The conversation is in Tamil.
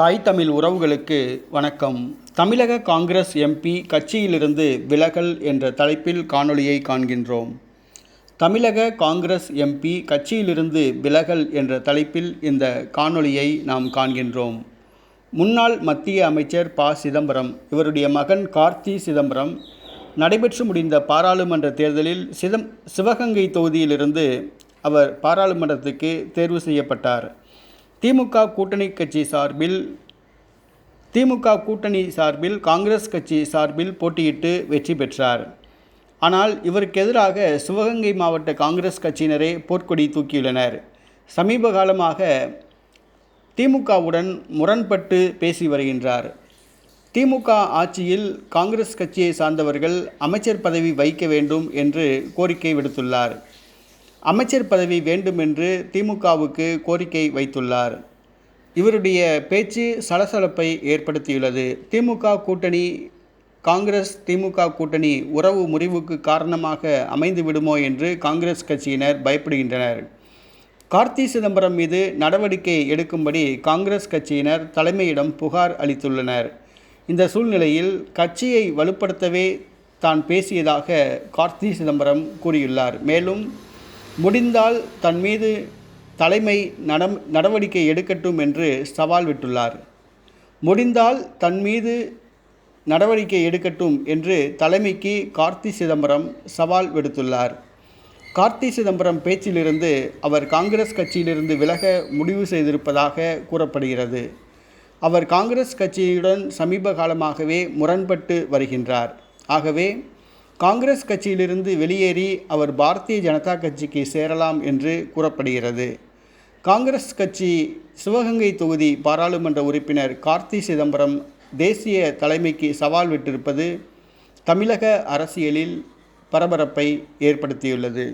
தாய் தமிழ் உறவுகளுக்கு வணக்கம். தமிழக காங்கிரஸ் எம்பி கட்சியிலிருந்து விலகல் என்ற தலைப்பில் காணொளியை காண்கின்றோம். தமிழக காங்கிரஸ் எம்பி கட்சியிலிருந்து விலகல் என்ற தலைப்பில் இந்த காணொளியை நாம் காண்கின்றோம். முன்னாள் மத்திய அமைச்சர் ப. சிதம்பரம் இவருடைய மகன் கார்த்தி சிதம்பரம் நடைபெற்று முடிந்த பாராளுமன்ற தேர்தலில் சிதம் சிவகங்கை தொகுதியிலிருந்து அவர் பாராளுமன்றத்துக்கு தேர்வு செய்யப்பட்டார். திமுக கூட்டணி கட்சி சார்பில் திமுக கூட்டணி சார்பில் காங்கிரஸ் கட்சி சார்பில் போட்டியிட்டு வெற்றி பெற்றார். ஆனால் இவருக்கு எதிராக சிவகங்கை மாவட்ட காங்கிரஸ் கட்சியினரே போர்க்கொடி தூக்கியுள்ளனர். சமீப காலமாக திமுகவுடன் முரண்பட்டு பேசி வருகின்றார். திமுக ஆட்சியில் காங்கிரஸ் கட்சியை சார்ந்தவர்கள் அமைச்சர் பதவி வைக்க வேண்டும் என்று கோரிக்கை விடுத்துள்ளார். அமைச்சர் பதவி வேண்டும் என்று திமுகவுக்கு கோரிக்கை வைத்துள்ளார். இவருடைய பேச்சு சலசலப்பை ஏற்படுத்தியுள்ளது. திமுக கூட்டணி காங்கிரஸ் திமுக கூட்டணி உறவு முறிவுக்கு காரணமாக அமைந்து விடுமோ என்று காங்கிரஸ் கட்சியினர் பயப்படுகின்றனர். கார்த்தி சிதம்பரம் மீது நடவடிக்கை எடுக்கும்படி காங்கிரஸ் கட்சியினர் தலைமையிடம் புகார் அளித்துள்ளனர். இந்த சூழ்நிலையில் கட்சியை வலுப்படுத்தவே தான் பேசியதாக கார்த்தி சிதம்பரம் கூறியுள்ளார். மேலும் முடிந்தால் தன் மீது தலைமை நடம் நடவடிக்கை எடுக்கட்டும் என்று சவால் விட்டுள்ளார். முடிந்தால் தன் மீது நடவடிக்கை எடுக்கட்டும் என்று தலைமைக்கு கார்த்தி சிதம்பரம் சவால் விடுத்துள்ளார். கார்த்தி சிதம்பரம் பேச்சிலிருந்து அவர் காங்கிரஸ் கட்சியிலிருந்து விலக முடிவு செய்திருப்பதாக கூறப்படுகிறது. அவர் காங்கிரஸ் கட்சியுடன் சமீப காலமாகவே முரண்பட்டு வருகின்றார். ஆகவே காங்கிரஸ் கட்சியிலிருந்து வெளியேறி அவர் பாரதிய ஜனதா கட்சிக்கு சேரலாம் என்று கூறப்படுகிறது. காங்கிரஸ் கட்சி சிவகங்கை தொகுதி பாராளுமன்ற உறுப்பினர் கார்த்தி சிதம்பரம் தேசிய தலைமைக்கு சவால் விட்டிருப்பது தமிழக அரசியலில் பரபரப்பை ஏற்படுத்தியுள்ளது.